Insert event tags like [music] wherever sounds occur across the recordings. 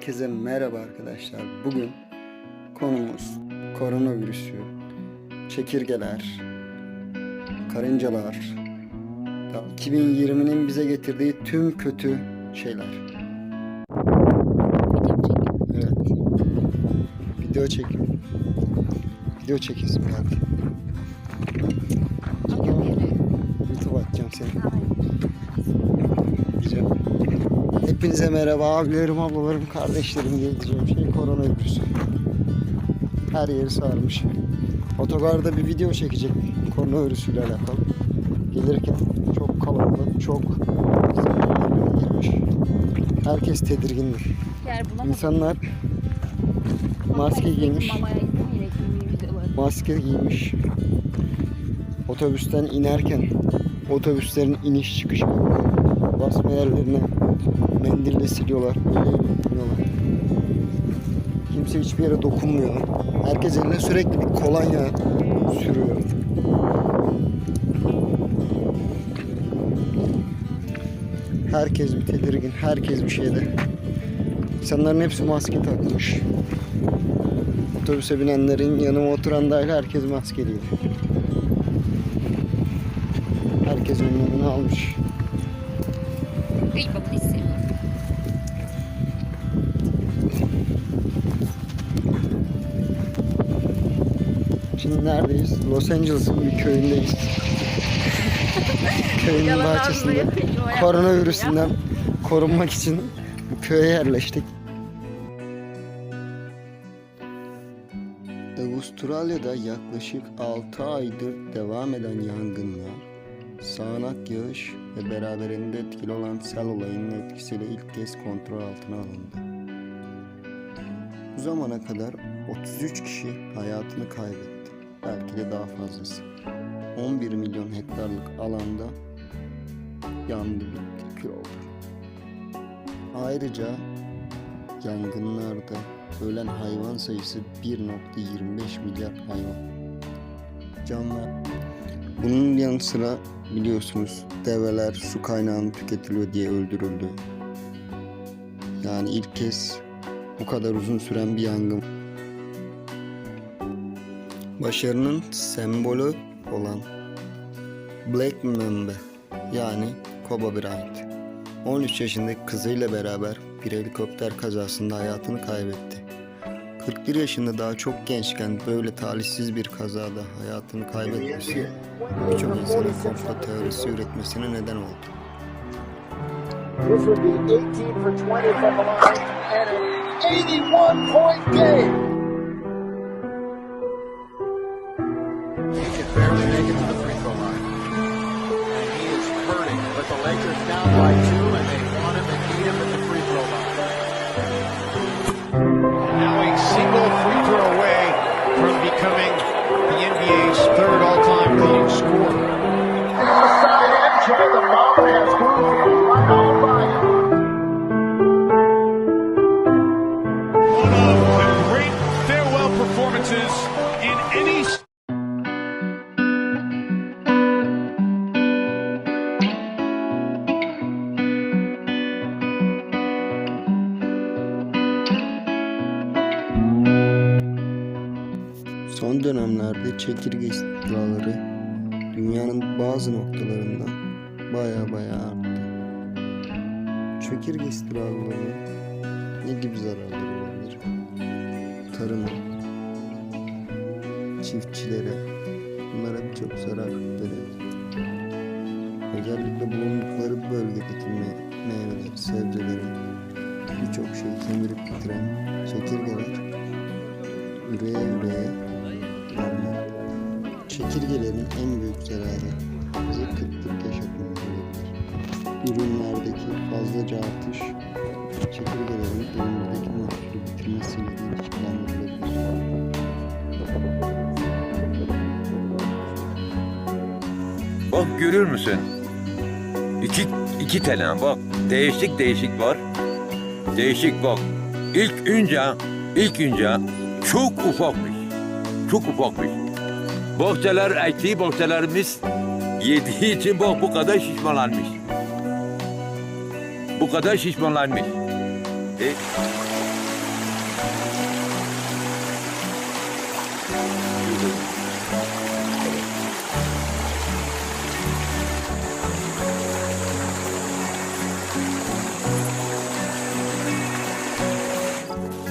Herkese merhaba arkadaşlar. Bugün konumuz koronavirüsü, çekirgeler, karıncalar, ya 2020'nin bize getirdiği tüm kötü şeyler. Evet. Video çekim. Video çekesim geldi. Hepinize merhaba abilerim, ablalarım, kardeşlerim diye diyeceğim şey koronavirüs. Her yeri sarmış. Otogarda bir video çekecek koronavirüsüyle alakalı. Gelirken çok kalabalık, çok girmiş. Herkes bulamadım. İnsanlar maske giymiş. Maske giymiş. Otobüsten inerken otobüslerin iniş çıkış basma yerlerine mendille siliyorlar. Böyle. Kimse hiçbir yere dokunmuyor. Herkes eline sürekli bir kolonya sürüyor. Herkes bir tedirgin, herkes bir şeyde. İnsanların hepsi maske takmış. Otobüse binenlerin yanıma oturan dahil herkes maskeliydi. Herkes önlemini almış. Hiç sevmiyorum. Şimdi neredeyiz? Los Angeles'ın bir köyündeyiz. [laughs] Köyün Yalan bahçesinde ağzına yapayım, koronavirüsünden korunmak için bu köye yerleştik. Avustralya'da yaklaşık 6 aydır devam eden yangınlar, sağanak yağış ve beraberinde etkili olan sel olayının etkisiyle ilk kez kontrol altına alındı. Bu zamana kadar 33 kişi hayatını kaybetti. Belki de daha fazlası. 11 milyon hektarlık alanda yandı bitti, kül oldu. Ayrıca yangınlarda ölen hayvan sayısı 1.25 milyar hayvan. Canlar. Bunun yanı sıra biliyorsunuz develer su kaynağını tüketiliyor diye öldürüldü. Yani ilk kez bu kadar uzun süren bir yangın. Başarının sembolü olan Black Mamba yani Kobe Bryant 13 yaşındaki kızıyla beraber bir helikopter kazasında hayatını kaybetti. 41 yaşında daha çok gençken böyle talihsiz bir kazada hayatını kaybetmesi birçok insanın komplo teorisi üretmesine neden oldu. This would be 18 for 20 from the line and an 81 point game. Free throw away from becoming the NBA's third all-time leading scorer. Son dönemlerde çekirge istilaları dünyanın bazı noktalarında baya baya arttı. Çekirge istilaları ne gibi zararları olabilir? Tarıma, çiftçilere bunlara birçok zarar verebilir. Özellikle bulundukları bölgedeki me- meyveleri, sebzeleri birçok şeyi kemirip bitiren çekirgeler üreye üreye. Çekirgelerin en büyük zararı bize kıtlık yaşatmaları olabilir. Ürünlerdeki fazlaca artış çekirgelerin önümüzdeki mahsulü bitirmesiyle ilişkilendirebilir. Bak görüyor musun? İki, iki tane bak. Değişik değişik var. Değişik bak. İlk önce, ilk önce çok ufakmış çok ufakmış. Bahçeler ektiği bahçelerimiz yediği için bak bu kadar şişmanlanmış. Bu kadar şişmanlanmış. E,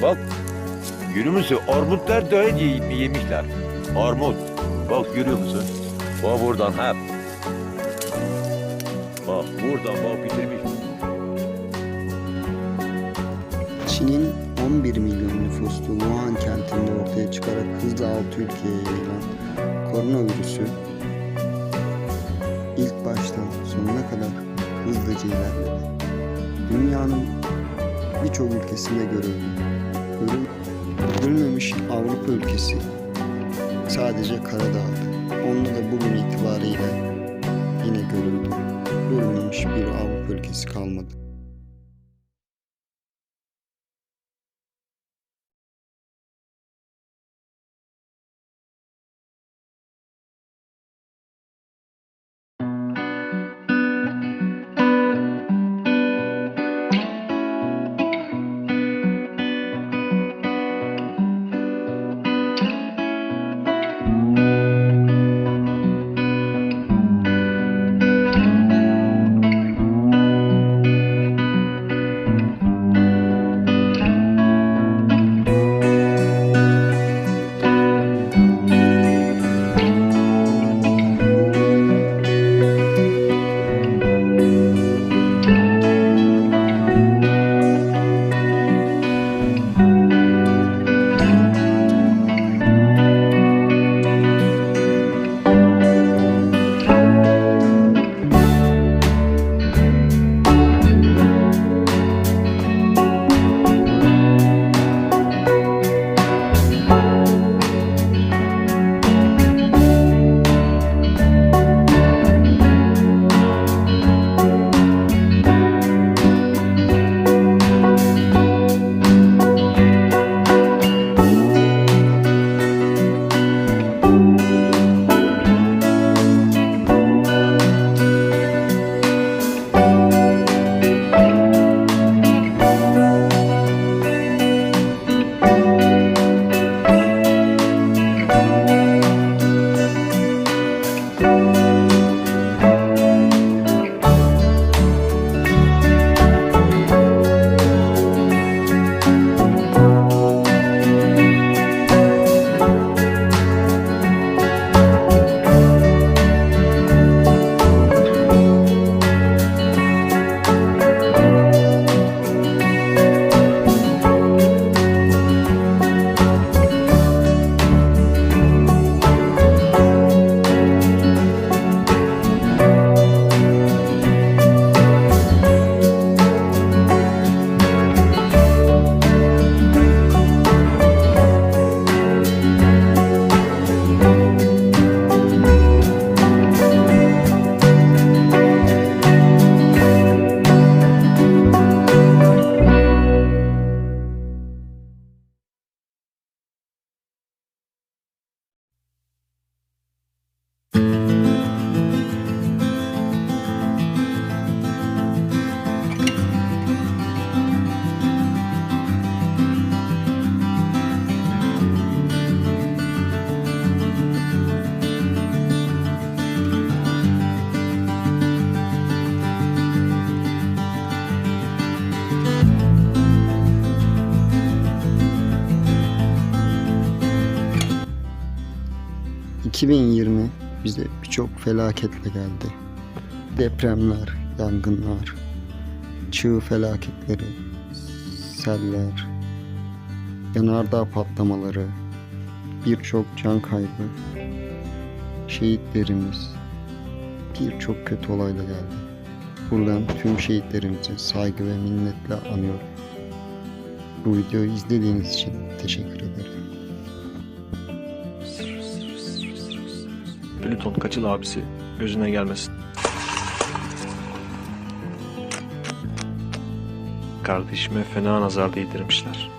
Bak musun? Armutlar da ye- yemişler. Armut. Bak görüyor musun? Bak buradan hep. Bak buradan bak bitirmiş. Çin'in 11 milyon nüfuslu Wuhan kentinde ortaya çıkarak hızla altı ülkeye yayılan koronavirüsü ilk baştan sonuna kadar hızlıca ilerledi. Dünyanın birçok ülkesinde görüldü. Görül, görülmemiş Avrupa ülkesi sadece Karadağ'dı. Onda da bugün itibariyle yine görüldü. Görülmemiş bir Avrupa ülkesi kalmadı. ...2020 bize birçok felaketle geldi. Depremler, yangınlar, çığ felaketleri, seller, yanardağ patlamaları, birçok can kaybı, şehitlerimiz, birçok kötü olayla geldi. Buradan tüm şehitlerimize saygı ve minnetle anıyorum. Bu videoyu izlediğiniz için teşekkür ederim. Plüton kaçıl abisi gözüne gelmesin. Kardeşime fena nazar değdirmişler.